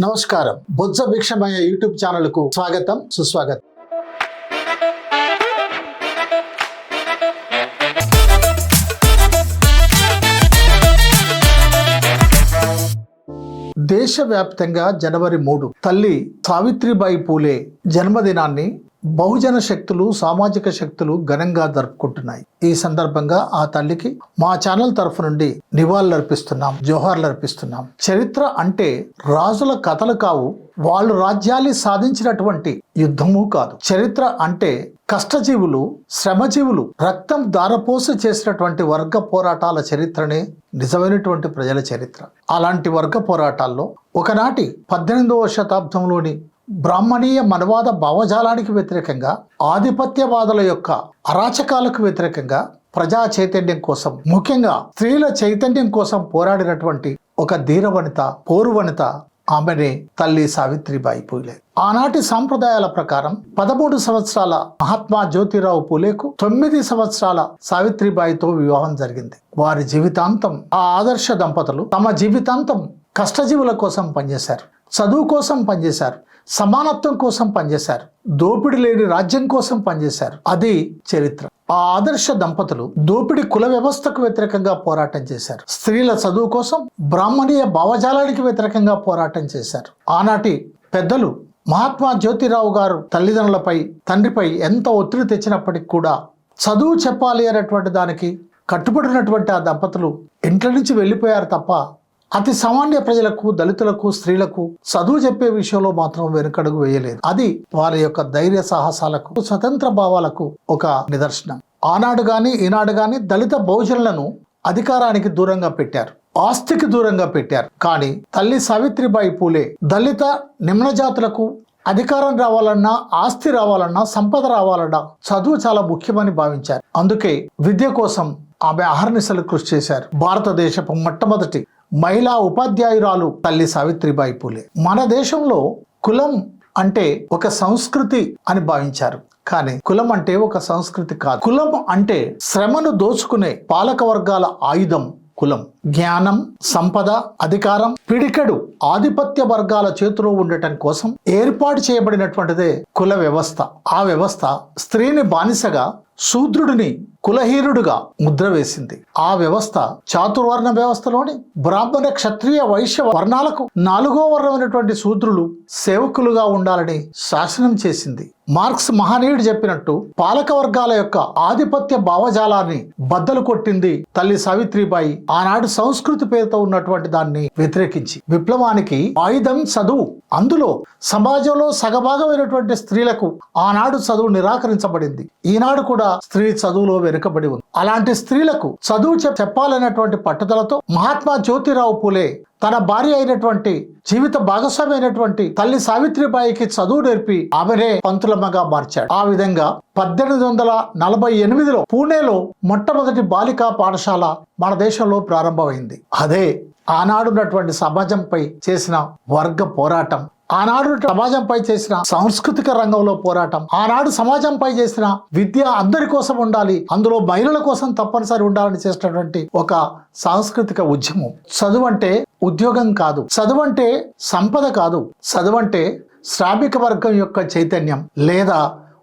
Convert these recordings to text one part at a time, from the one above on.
నమస్కారం. బొత్స భిక్షమయ్య యూట్యూబ్ ఛానల్కు స్వాగతం సుస్వాగతం. దేశవ్యాప్తంగా జనవరి మూడు తల్లి సావిత్రిబాయి పూలే జన్మదినాన్ని బహుజన శక్తులు సామాజిక శక్తులు ఘనంగా జరుపుకుంటున్నాయి ఈ సందర్భంగా ఆ తల్లికి మా ఛానల్ తరఫు నుండి నివాళులు అర్పిస్తున్నాం అర్పిస్తున్నాం చరిత్ర అంటే రాజుల కథలు కావు వాళ్ళు రాజ్యాలు సాధించినటువంటి యుద్ధము కాదు. చరిత్ర అంటే కష్టజీవులు శ్రమజీవులు రక్తం దారపోసి చేసినటువంటి వర్గ పోరాటాల చరిత్రనే నిజమైనటువంటి ప్రజల చరిత్ర. అలాంటి వర్గ పోరాటాల్లో ఒకనాటి పద్దెనిమిదవ శతాబ్దంలోని బ్రాహ్మణీయ మనవాద భావజాలానికి వ్యతిరేకంగా ఆధిపత్యవాదుల యొక్క అరాచకాలకు వ్యతిరేకంగా ప్రజా చైతన్యం కోసం ముఖ్యంగా స్త్రీల చైతన్యం కోసం పోరాడినటువంటి ఒక ధీర వనిత పోరు వనిత ఆమెనే తల్లి సావిత్రిబాయి పూలే. ఆనాటి సాంప్రదాయాల ప్రకారం పదమూడు సంవత్సరాల మహాత్మా జ్యోతిరావు పూలేకు తొమ్మిది సంవత్సరాల సావిత్రిబాయితో వివాహం జరిగింది. వారి జీవితాంతం ఆ ఆదర్శ దంపతులు తమ జీవితాంతం కష్టజీవుల కోసం పనిచేశారు. చదువు కోసం పనిచేశారు సమానత్వం కోసం పనిచేశారు దోపిడి లేని రాజ్యం కోసం పనిచేశారు. అది చరిత్ర. ఆ ఆదర్శ దంపతులు దోపిడి కుల వ్యవస్థకు వ్యతిరేకంగా పోరాటం చేశారు. స్త్రీల చదువు కోసం బ్రాహ్మణీయ భావజాలానికి వ్యతిరేకంగా పోరాటం చేశారు. ఆనాటి పెద్దలు మహాత్మా జ్యోతిరావు గారు తల్లిదండ్రులపై తండ్రిపై ఎంత ఒత్తిడి తెచ్చినప్పటికి కూడా చదువు చెప్పాలి అనేటువంటి దానికి కట్టుబడినటువంటి ఆ దంపతులు ఇంట్ల నుంచి వెళ్ళిపోయారు తప్ప అతి సామాన్య ప్రజలకు దళితులకు స్త్రీలకు చదువు చెప్పే విషయంలో మాత్రం వెనుకడుగు వేయలేదు. అది వారి యొక్క ధైర్య సాహసాలకు స్వతంత్ర భావాలకు ఒక నిదర్శనం. ఆనాడు గాని ఈనాడు గాని దళిత బహుజనులను అధికారానికి దూరంగా పెట్టారు. ఆస్తికి దూరంగా పెట్టారు. కానీ తల్లి సావిత్రిబాయి పూలే దళిత నిమ్న జాతులకు అధికారం రావాలన్నా ఆస్తి రావాలన్నా సంపద రావాలన్నా చదువు చాలా ముఖ్యమని భావించారు. అందుకే విద్య కోసం ఆమె అహర్నిశలు కృషి చేశారు. భారతదేశపు మొట్టమొదటి మహిళా ఉపాధ్యాయురాలు తల్లి సావిత్రిబాయి పూలే. మన దేశంలో కులం అంటే ఒక సంస్కృతి అని భావించారు. కానీ కులం అంటే ఒక సంస్కృతి కాదు. కులం అంటే శ్రమను దోచుకునే పాలక వర్గాల ఆయుధం కులం. జ్ఞానం సంపద అధికారం పిడికెడు ఆధిపత్య వర్గాల చేతిలో ఉండటం కోసం ఏర్పాటు చేయబడినటువంటిదే కుల వ్యవస్థ. ఆ వ్యవస్థ స్త్రీని బానిసగా శూద్రుడిని కులహీనుడుగా ముద్ర వేసింది. ఆ వ్యవస్థ చాతుర్వర్ణ వ్యవస్థలోని బ్రాహ్మణ క్షత్రియ వైశ్య వర్ణాలకు నాలుగో వర్ణమైనటువంటి శూద్రులు సేవకులుగా ఉండాలని శాసనం చేసింది. మార్క్స్ మహనీయుడు చెప్పినట్టు పాలక వర్గాల యొక్క ఆధిపత్య భావజాలాన్ని బద్దలు కొట్టింది తల్లి సావిత్రిబాయి. ఆనాడు సంస్కృతి పేరుతో ఉన్నటువంటి దాన్ని వ్యతిరేకించి విప్లవానికి ఆయుధం చదువు. అందులో సమాజంలో సగభాగమైనటువంటి స్త్రీలకు ఆనాడు చదువు నిరాకరించబడింది. ఈనాడు కూడా స్త్రీ చదువులో వెనుకబడి ఉంది. అలాంటి స్త్రీలకు చదువు చెప్పాలనేటువంటి పట్టుదలతో మహాత్మా జ్యోతిరావు పూలే తన భార్య అయినటువంటి జీవిత భాగస్వామి అయినటువంటి తల్లి సావిత్రిబాయికి చదువు నేర్పి ఆమెనే పంతులమ్మగా మార్చాడు. ఆ విధంగా పద్దెనిమిది వందల నలభై ఎనిమిదిలో పూణేలో మొట్టమొదటి బాలికా పాఠశాల మన దేశంలో ప్రారంభమైంది. అదే ఆనాడున్నటువంటి సమాజంపై చేసిన వర్గ పోరాటం. ఆనాడు సమాజంపై చేసిన సాంస్కృతిక రంగంలో పోరాటం ఆనాడు సమాజంపై చేసిన విద్య అందరి కోసం ఉండాలి అందులో మహిళల కోసం తప్పనిసరి ఉండాలని చేసినటువంటి ఒక సాంస్కృతిక ఉద్యమం. చదువు అంటే ఉద్యోగం కాదు చదువు అంటే సంపద కాదు చదువు అంటే శ్రామిక వర్గం యొక్క చైతన్యం లేదా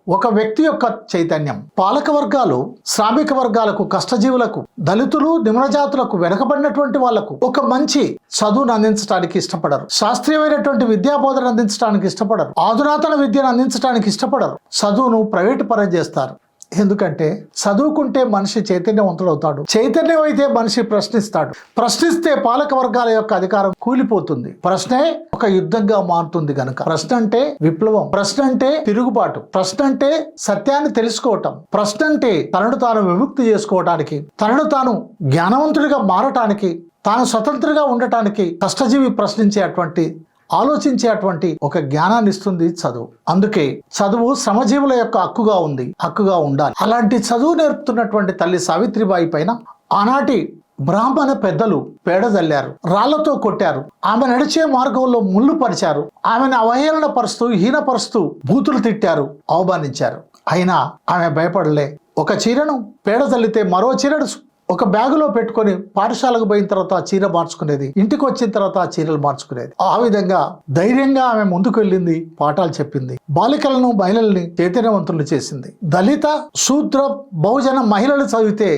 ఒక వ్యక్తి యొక్క చైతన్యం. పాలక వర్గాలు శ్రామిక వర్గాలకు కష్టజీవులకు దళితులు నిమ్నజాతులకు వెనకబడినటువంటి వాళ్ళకు ఒక మంచి చదువును అందించడానికి ఇష్టపడరు. శాస్త్రీయమైనటువంటి విద్యా బోధన అందించడానికి ఇష్టపడరు. ఆధునాతన విద్యను అందించడానికి ఇష్టపడరు. చదువును ప్రైవేట్ పరం చేస్తారు. ఎందుకంటే చదువుకుంటే మనిషి చైతన్యవంతుడవుతాడు. చైతన్యం అయితే మనిషి ప్రశ్నిస్తాడు. ప్రశ్నిస్తే పాలక వర్గాల యొక్క అధికారం కూలిపోతుంది. ప్రశ్నే ఒక యుద్ధంగా మారుతుంది కనుక ప్రశ్న అంటే విప్లవం. ప్రశ్న అంటే తిరుగుబాటు. ప్రశ్న అంటే సత్యాన్ని తెలుసుకోవటం. ప్రశ్న అంటే తనను తాను విముక్తి చేసుకోవటానికి. తనను తాను జ్ఞానవంతుడిగా మారటానికి. తాను స్వతంత్రంగా ఉండటానికి కష్టజీవి ప్రశ్నించేటువంటి ఆలోచించేటువంటి ఒక జ్ఞానాన్ని ఇస్తుంది చదువు. అందుకే చదువు శ్రమజీవుల యొక్క హక్కుగా ఉంది హక్కుగా ఉండాలి. అలాంటి చదువు నేర్పుతున్నటువంటి తల్లి సావిత్రిబాయి పైన ఆనాటి బ్రాహ్మణ పెద్దలు పేడ జల్లారు రాళ్ళతో కొట్టారు. ఆమె నడిచే మార్గంలో ముళ్ళు పరిచారు. ఆమెను అవహేళన పరుస్తూ హీనపరుస్తూ బూతులు తిట్టారు అవమానించారు అయినా ఆమె భయపడలే. ఒక చీరను పేడ చల్లితే మరో చీరను ఒక బ్యాగులో పెట్టుకొని పాఠశాలకు పోయిన తర్వాత ఆ చీర మార్చుకునేది ఇంటికి వచ్చిన తర్వాత ఆ చీరలు మార్చుకునేది. ఆ విధంగా ధైర్యంగా ఆమె ముందుకు వెళ్ళింది పాఠాలు చెప్పింది. బాలికలను మహిళల్ని చైతన్యవంతులు చేసింది. దళిత శూద్ర బహుజన మహిళలు చదివితే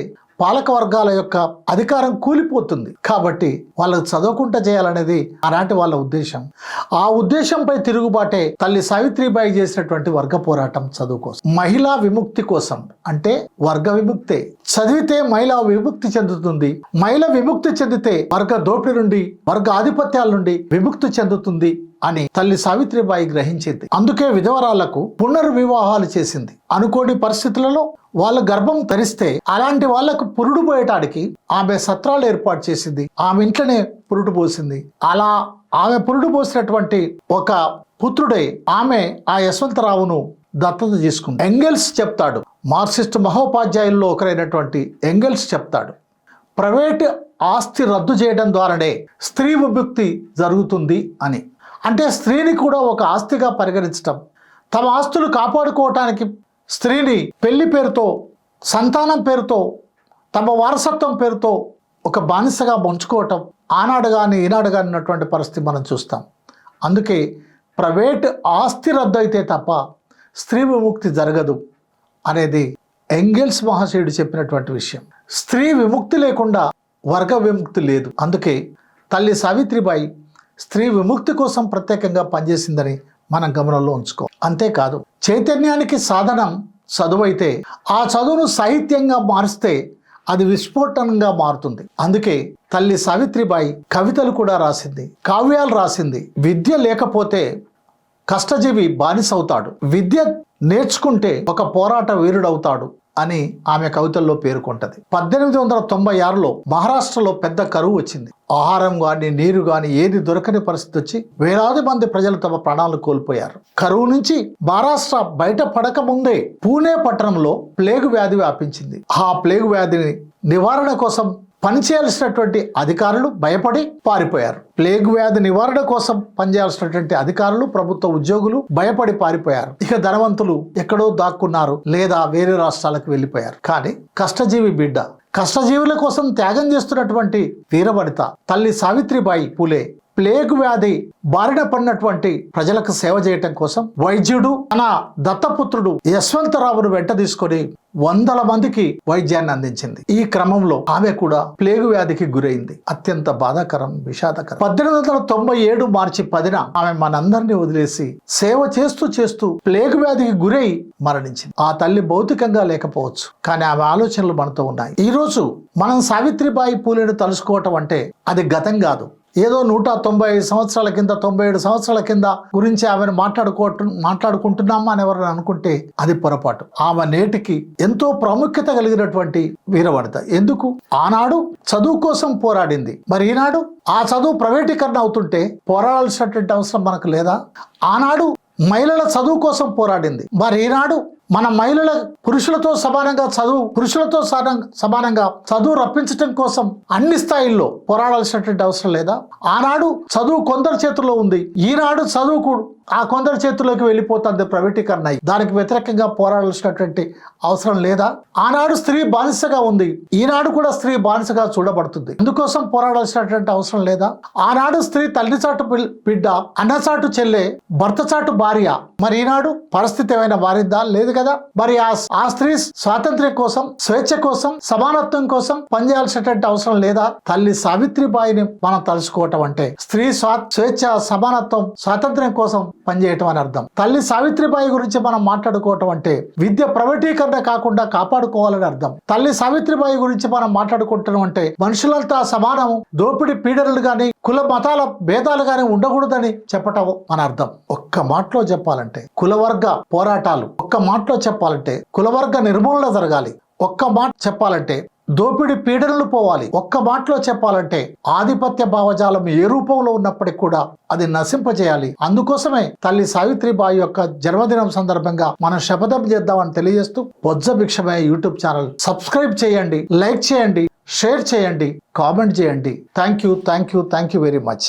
పాలక వర్గాల యొక్క అధికారం కూలిపోతుంది. కాబట్టి వాళ్ళకు చదవకుండా చేయాలనేది ఆనాటి వాళ్ళ ఉద్దేశం. ఆ ఉద్దేశంపై తిరుగుబాటే తల్లి సావిత్రిబాయి చేసినటువంటి వర్గ పోరాటం చదువు కోసం మహిళా విముక్తి కోసం. అంటే వర్గ విముక్తే. చదివితే మహిళ విముక్తి చెందుతుంది. మహిళ విముక్తి చెందితే వర్గ దోపిడి నుండి వర్గ ఆధిపత్యాల నుండి విముక్తి చెందుతుంది. అని తల్లి సావిత్రిబాయి గ్రహించింది. అందుకే విధవరాలకు పునర్వివాహాలు చేసింది. అనుకోని పరిస్థితులలో వాళ్ళ గర్భం ధరిస్తే అలాంటి వాళ్ళకు పురుడు పోయటానికి ఆమె సత్రాలు ఏర్పాటు చేసింది. ఆమె ఇంట్లోనే పురుడు పోసింది. అలా ఆమె పురుడు పోసినటువంటి ఒక పుత్రుడే ఆమె ఆ యశ్వంతరావును దత్తత తీసుకుంది. ఎంగెల్స్ చెప్తాడు. మార్క్సిస్ట్ మహోపాధ్యాయుల్లో ఒకరైనటువంటి ఎంగెల్స్ చెప్తాడు. ప్రైవేట్ ఆస్తి రద్దు చేయడం ద్వారానే స్త్రీ విముక్తి జరుగుతుంది అని. అంటే స్త్రీని కూడా ఒక ఆస్తిగా పరిగణించటం. తమ ఆస్తులు కాపాడుకోవటానికి స్త్రీని పెళ్ళి పేరుతో సంతానం పేరుతో తమ వారసత్వం పేరుతో ఒక బానిసగా పంచుకోవటం ఆనాడు కానీ ఈనాడు కానీ ఉన్నటువంటి పరిస్థితి మనం చూస్తాం. అందుకే ప్రైవేట్ ఆస్తి రద్దు అయితే తప్ప స్త్రీ విముక్తి జరగదు అనేది ఎంగెల్స్ మహాశయుడు చెప్పినటువంటి విషయం. స్త్రీ విముక్తి లేకుండా వర్గ విముక్తి లేదు. అందుకే తల్లి సావిత్రిబాయి స్త్రీ విముక్తి కోసం ప్రత్యేకంగా పనిచేసిందని మనం గమనంలో ఉంచుకో. అంతేకాదు చైతన్యానికి సాధనం చదువు అయితే ఆ చదువును సాహిత్యంగా మారిస్తే అది విస్ఫోటనంగా మారుతుంది. అందుకే తల్లి సావిత్రిబాయి కవితలు కూడా రాసింది కావ్యాలు రాసింది. విద్య లేకపోతే కష్టజీవి బానిసవుతాడు. విద్య నేర్చుకుంటే ఒక పోరాట వీరుడవుతాడు. అని ఆమె కవితల్లో పేర్కొంటది. పద్దెనిమిది వందల తొంభై ఆరులో మహారాష్ట్రలో పెద్ద కరువు వచ్చింది. ఆహారం కానీ నీరు కానీ ఏది దొరకని పరిస్థితి వచ్చి వేలాది మంది ప్రజలు తమ ప్రాణాలు కోల్పోయారు. కరువు నుంచి మహారాష్ట్ర బయట పడక ముందే పూణే పట్టణంలో ప్లేగు వ్యాధి వ్యాపించింది. ఆ ప్లేగు వ్యాధిని నివారణ కోసం పనిచేయాల్సినటువంటి అధికారులు భయపడి పారిపోయారు. ప్లేగ్ వ్యాధి నివారణ కోసం పనిచేయాల్సినటువంటి అధికారులు ప్రభుత్వ ఉద్యోగులు భయపడి పారిపోయారు. ఇక ధనవంతులు ఎక్కడో దాక్కున్నారు లేదా వేరే రాష్ట్రాలకు వెళ్ళిపోయారు. కానీ కష్టజీవి బిడ్డ కష్టజీవుల కోసం త్యాగం చేస్తున్నటువంటి వీరవనిత తల్లి సావిత్రిబాయి పూలే ప్లేగ్ వ్యాధి బారిన పడినటువంటి ప్రజలకు సేవ చేయటం కోసం వైద్యుడు తన దత్తపుత్రుడు యశ్వంతరావును వెంట తీసుకొని వందల మందికి వైద్యాన్ని అందించింది. ఈ క్రమంలో ఆమె కూడా ప్లేగు వ్యాధికి గురైంది. అత్యంత బాధాకరం విషాదకరం. పద్దెనిమిది వందల తొంభై ఏడు మార్చి పదిన ఆమె మనందరినీ వదిలేసి సేవ చేస్తూ చేస్తూ ప్లేగు వ్యాధికి గురై మరణించింది. ఆ తల్లి భౌతికంగా లేకపోవచ్చు కానీ ఆమె ఆలోచనలు మనతో ఉన్నాయి. ఈ రోజు మనం సావిత్రిబాయి పూలేని తలుసుకోవటం అంటే అది గతం కాదు. ఏదో నూట తొంభై ఐదు సంవత్సరాల కింద తొంభై ఏడు సంవత్సరాల కింద గురించి ఆమెను మాట్లాడుకోవటం మాట్లాడుకుంటున్నామా అని ఎవరైనా అనుకుంటే అది పొరపాటు. ఆమె నేటికి ఎంతో ప్రాముఖ్యత కలిగినటువంటి వీరవనిత. ఎందుకు? ఆనాడు చదువు కోసం పోరాడింది. మరి ఈనాడు ఆ చదువు ప్రైవేటీకరణ అవుతుంటే పోరాడాల్సినటువంటి అవసరం మనకు లేదా? ఆనాడు మహిళల చదువు కోసం పోరాడింది. మరి ఈనాడు మన మహిళల పురుషులతో సమానంగా చదువు పురుషులతో సమానంగా చదువు రప్పించడం కోసం అన్ని స్థాయిల్లో పోరాడాల్సినటువంటి అవసరం లేదా? ఆనాడు చదువు కొందరి చేతుల్లో ఉంది. ఈనాడు చదువుకు ఆ కొందరి చేతుల్లోకి వెళ్ళిపోతుంది ప్రైవేటీకరణ. దానికి వ్యతిరేకంగా పోరాడాల్సినటువంటి అవసరం లేదా? ఆనాడు స్త్రీ బానిసగా ఉంది. ఈనాడు కూడా స్త్రీ బానిసగా చూడబడుతుంది. అందుకోసం పోరాడాల్సినటువంటి అవసరం లేదా? ఆనాడు స్త్రీ తల్లి చాటు బిడ్డ అన్నచాటు చెల్లె భర్త చాటు భార్య. మరి ఈనాడు పరిస్థితి ఏమైనా మారిందా? లేదు కదా? మరి ఆ ఆ స్త్రీ స్వాతంత్ర్యం కోసం స్వేచ్ఛ కోసం సమానత్వం కోసం పనిచేయాల్సినటువంటి అవసరం లేదా? తల్లి సావిత్రిబాయిని మనం తలుచుకోవటం అంటే స్త్రీ స్వా స్వేచ్ఛ సమానత్వం స్వాతంత్ర్యం కోసం పనిచేయటం అని అర్థం. తల్లి సావిత్రిబాయి గురించి మనం మాట్లాడుకోవటం అంటే విద్య ప్రైవేటీకరణ కాకుండా కాపాడుకోవాలని అర్థం. తల్లి సావిత్రిబాయి గురించి మనం మాట్లాడుకుంటున్నాం అంటే మనుషులంతా సమానం దోపిడి పీడనలు గాని కుల మతాల భేదాలు గాని ఉండకూడదని చెప్పటం మన అర్థం. ఒక్క మాటలో చెప్పాలంటే కులవర్గ పోరాటాలు ఒక్క మాటలో చెప్పాలంటే కులవర్గ నిర్మూలన జరగాలి. ఒక్క మాట చెప్పాలంటే దోపిడి పీడనలు పోవాలి. ఒక్క మాటలో చెప్పాలంటే ఆధిపత్య భావజాలం ఏ రూపంలో ఉన్నప్పటికీ కూడా అది నశింపజేయాలి. అందుకోసమే తల్లి సావిత్రిబాయి యొక్క జన్మదినం సందర్భంగా మనం శపథం చేద్దామని తెలియజేస్తూ బొజ్జ భిక్షమే యూట్యూబ్ ఛానల్ సబ్స్క్రైబ్ చేయండి లైక్ చేయండి షేర్ చేయండి కామెంట్ చేయండి. Thank you thank you thank you very much.